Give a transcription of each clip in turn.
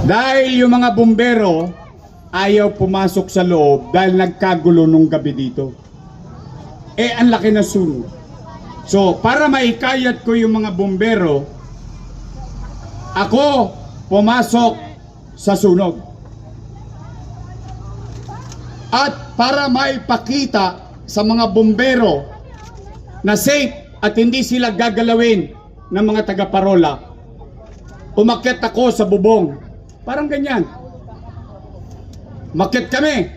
Dahil yung mga bumbero ayaw pumasok sa loob dahil nagkagulo nung gabi dito. Eh, ang laki na sunog. So, para maikayat ko yung mga bumbero, ako pumasok sa sunog. At para maipakita sa mga bumbero na safe at hindi sila gagalawin ng mga taga-parola, umakyat ako sa bubong. Parang ganyan. Makyat kami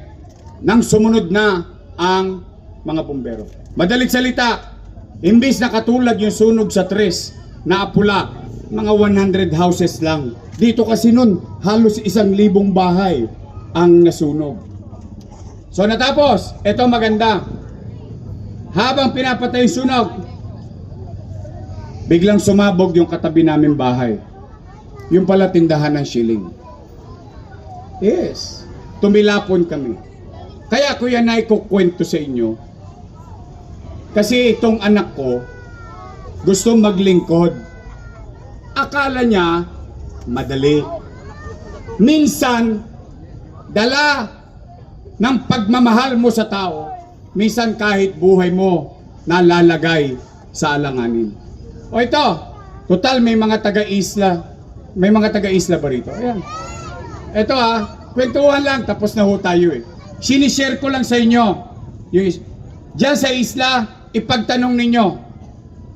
nang sumunod na ang mga bumbero. Madalit salita, imbis na katulad yung sunog sa tres na apula, mga 100 houses lang. Dito kasi nun, halos isang libong bahay ang nasunog. So natapos, ito maganda. Habang pinapatay sunog, biglang sumabog yung katabi namin bahay. Yung pala tindahan ng shilling. Yes. Tumilapon kami. Kaya ko yan ay kukwento sa inyo. Kasi itong anak ko, gusto maglingkod. Akala niya, madali. Minsan, dala ng pagmamahal mo sa tao, minsan kahit buhay mo nalalagay sa alanganin. O ito, total may mga taga-isla. May mga taga-isla ba rito? Ayan. Ito ah, kwentuhan lang, tapos na ho tayo eh. Sinishare ko lang sa inyo. Yung, Diyan sa isla, ipagtanong ninyo,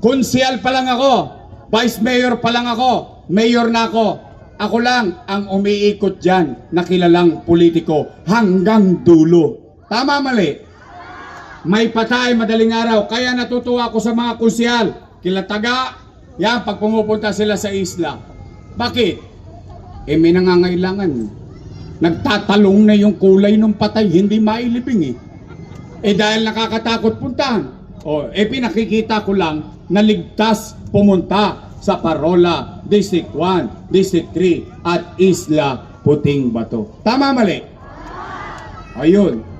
konsyal pa lang ako, vice mayor pa lang ako, mayor na ako. Ako lang ang umiikot dyan na kilalang politiko hanggang dulo. Tama mali? May patay madaling araw, kaya natutuwa ako sa mga konsyal. Kila taga, yan, pag pumupunta sila sa isla. Bakit? Eh may nangangailangan. Nagtatalong na yung kulay ng patay, hindi mailibing eh. Eh dahil nakakatakot puntahan. O, eh pinakikita ko lang na ligtas pumunta sa Parola, District 1, District 3 at Isla Puting Bato. Tama mali? Ayun.